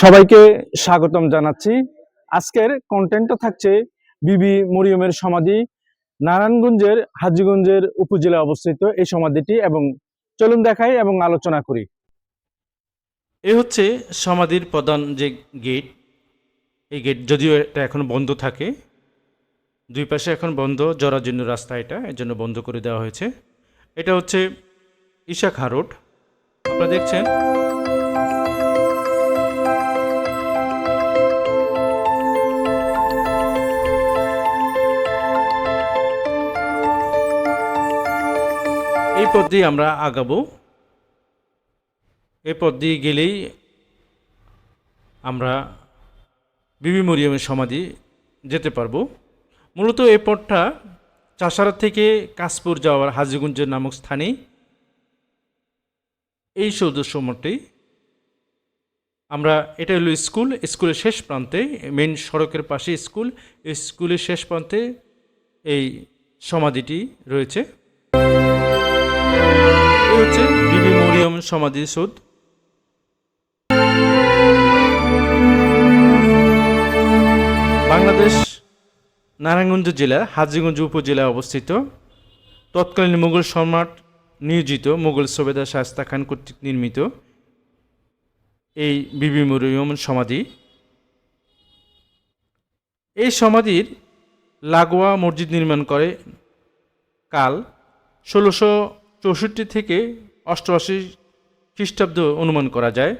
সবাইকে স্বাগতম জানাচ্ছি। আজকের কন্টেন্টটা থাকছে বিবি মরিয়মের সমাধি নারায়ণগঞ্জের হাজীগঞ্জের উপজেলায় অবস্থিত এই সমাধিটি এবং চলুন দেখাই এবং আলোচনা করি। এ হচ্ছে সমাধির প্রধান যে গেট এই গেট যদিও এটা এখন বন্ধ থাকে দুই পাশে এখন বন্ধ জরাজীর্ণ রাস্তা এটা এর জন্য বন্ধ করে দেওয়া হয়েছে। এটা হচ্ছে ইশাখা রোড আপনারা দেখছেন এই পথ দিয়ে আমরা আগাবো। এই পথ দিয়ে গেলেই আমরা বিবি মরিয়মের সমাধি যেতে পারব। মূলত এই পথটা চাষারা থেকে কাশপুর যাওয়ার হাজিগঞ্জ নামক স্থানে এই সৌদস্যমটি আমরা, এটা হলো স্কুল, স্কুলের শেষ প্রান্তে মেন সড়কের পাশে স্কুল স্কুলের শেষ প্রান্তে এই সমাধিটি রয়েছে। হচ্ছে বিবি মরিয়ম সমাধি সৌধ বাংলাদেশ, নারায়ণগঞ্জ জেলা, হাজিগঞ্জ উপজেলায় অবস্থিত। তৎকালীন মুঘল সম্রাট নিয়োজিত মুঘল সুবেদার শাস্তা খান কর্তৃক নির্মিত এই বিবি মরিয়ম সমাধি। এই সমাধির লাগোয়া মসজিদ নির্মাণ করে কাল ষোলোশো চৌষট্টি থেকে অষ্টআশি খ্রিস্টাব্দ অনুমান করা যায়।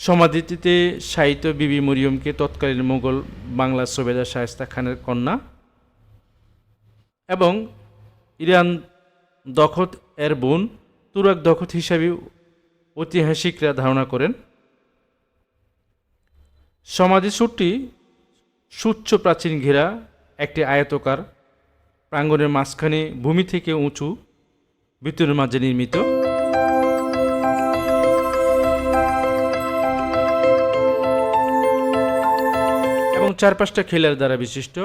সমাধিটিতে সাহিত্য বিবি মরিয়মকে তৎকালীন মোগল বাংলা সুবেদার শায়েস্তা খানের কন্যা এবং ইরান দখত এর বোন তুরাক দখত হিসাবে ঐতিহাসিকরা ধারণা করেন। সমাধিসূরটি সুচ্চ প্রাচীন ঘেরা, একটি আয়তকার, প্রাঙ্গণের মাঝখানে ভূমি থেকে উঁচু। ভিতরের মাঝে নির্মিত। এবং চার পাঁচটা খেলার দ্বারা বিশিষ্ট।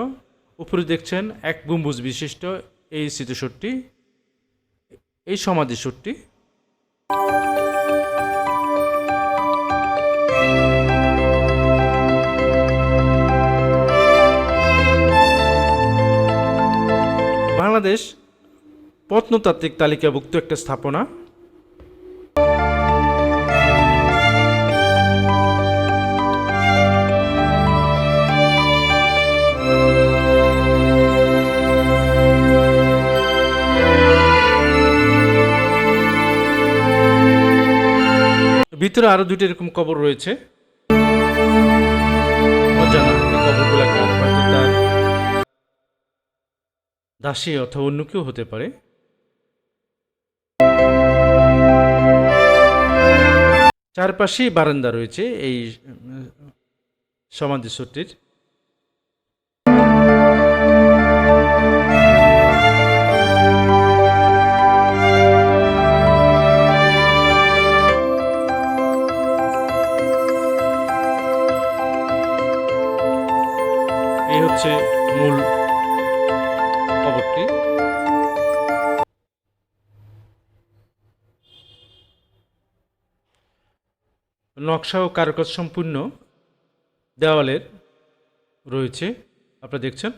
উপরে দেখছেন এক গম্বুজ বিশিষ্ট, এই স্মৃতিসূরটি এই সমাধিসূরটি বাংলাদেশ প্রত্নতাত্ত্বিক তালিকাভুক্ত একটা স্থাপনা। ভিতরে আরও দুটি এরকম কবর রয়েছে। দাসী অথবা অন্য কেউ হতে পারে। চারপাশেই বারান্দা রয়েছে এই সমাধিসূত্রের এই হচ্ছে মূল নকশা ও কারুকাজ সম্পূর্ণ দেওয়ালের রয়েছে। আপনারা দেখছেন?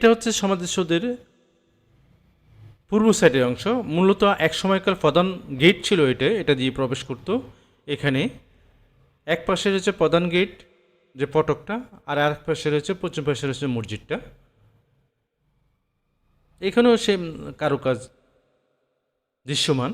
এটা হচ্ছে সমাধিসৌধের পূর্ব সাইডের অংশ। মূলত এক সময়কার প্রধান গেট ছিল এটা এটা দিয়ে প্রবেশ করত। এখানে এক পাশে রয়েছে প্রধান গেট যে ফটকটা আর আরেক পাশে রয়েছে, পশ্চিম পাশে রয়েছে মসজিদটা। এখানেও সেম কারুকাজ দৃশ্যমান।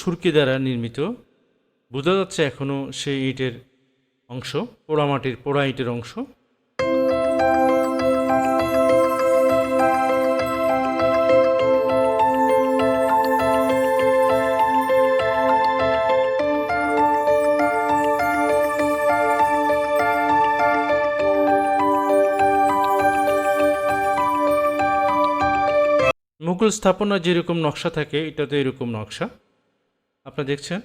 সুরকি দ্বারা নির্মিত। বোঝা যাচ্ছে এখনও সেই ইটের অংশ পোড়ামাটির পোড়া ইটের অংশ। মুঘল স্থাপনা যেরকম নকশা থাকে এটা তো এরকম নকশা। আপনারা দেখছেন?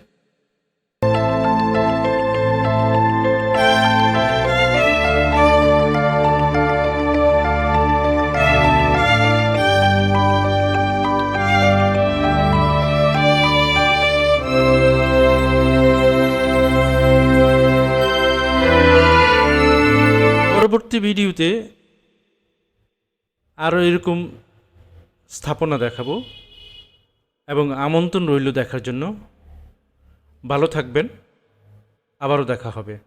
পরবর্তী ভিডিওতে আরও এরকম স্থাপনা দেখাবো। এবং আমন্ত্রণ রইল দেখার জন্য। ভালো থাকবেন। আবারও দেখা হবে।